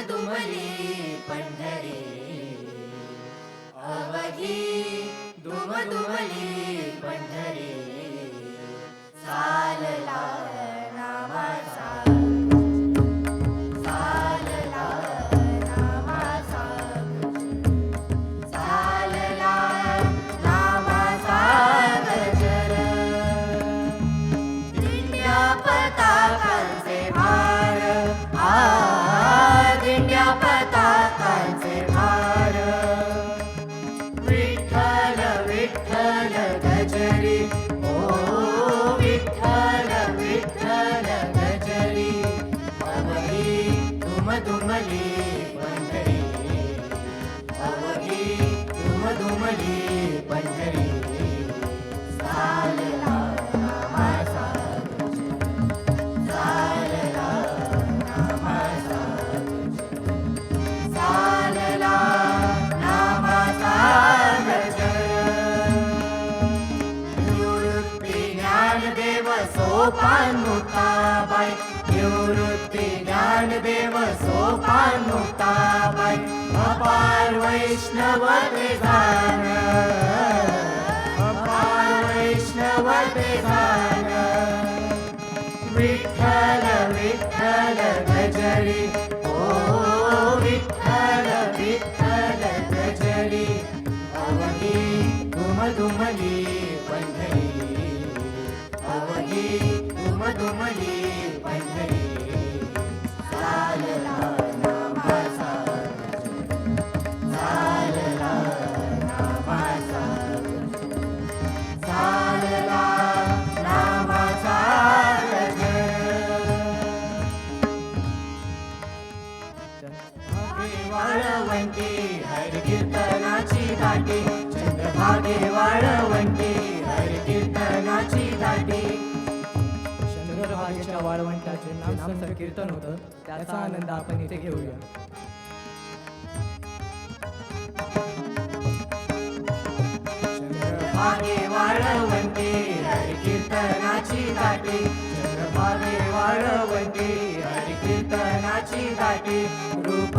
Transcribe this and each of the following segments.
दुमदुमली पंढरी. अवघी दुमदुमली पंढरी. चालला नामाचा. चालला नामाचा. चालला नामाचा गजर. दिंड्या सोपानुताबाई निवृत्ति ज्ञानदेव सोपानुताबाई अपार वैष्णव निधान अपार वैष्णव निधान विठ्ठल विठ्ठल गजरी ओ विठ्ठल विठ्ठल गजरी अवली धुमधुमली पंढरी अवली подумали. वाळवंटाचे नाम संकीर्तन होतं त्याचा आनंद आपण इथे घेऊया. चंद्रभागे हरि कीर्तनाची दाटी. चंद्रभागे कीर्तनाची दाटी. रूप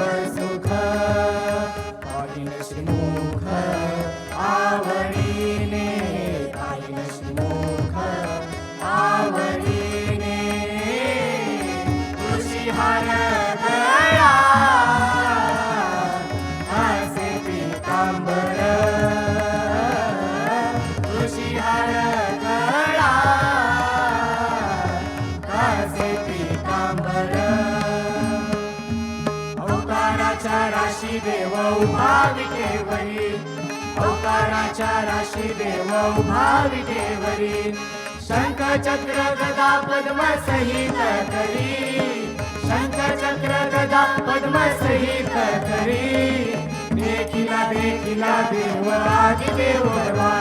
राशी देव उभा विटेवरी. अवताराच्या राशी देव उभा विटेवरी. शंख चक्र गदा पद्म सहित करी. शंख चक्र गदा पद्म सहित करी. देखिला देखिला देव आदि देव वरवा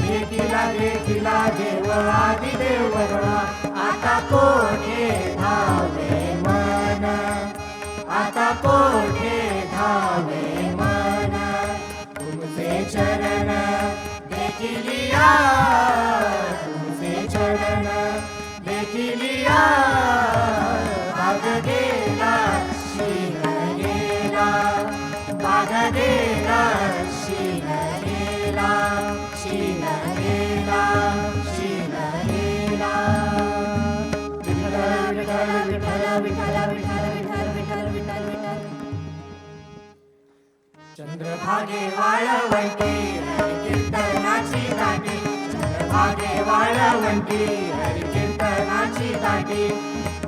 देखिला देखिला देव आदि देव वरवा आता कोणी भागे वाळवंटी कीर्तनाची दाटी. भागे वाळवंटी कीर्तनाची दाटी.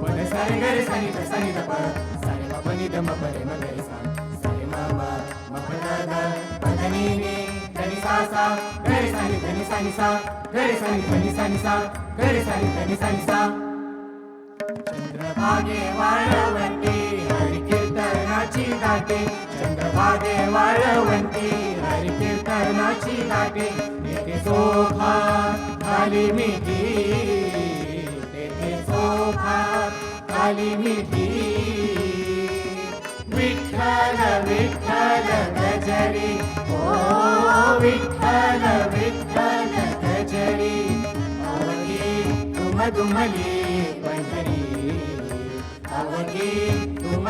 पण सारे गरे सनित सनित प सारे मा पनि दम परे मगरे सा. सारे मा मा म प दा दा पदनी रे धनी सानी धनी सानी सानी धनी सानी सानी धनी चंद्र भागे वाळवंटी हरि कीर्तनाची भागे वाळवंती हरी कीर्तनाची दाटे येथे सोफा खाली मिठी तेथे सोफा खाली मिठी. विठ्ठल विठ्ठल गजरी ओ विठ्ठल विठ्ठल गजरी अवघी तुम पंढरी अवघी तुम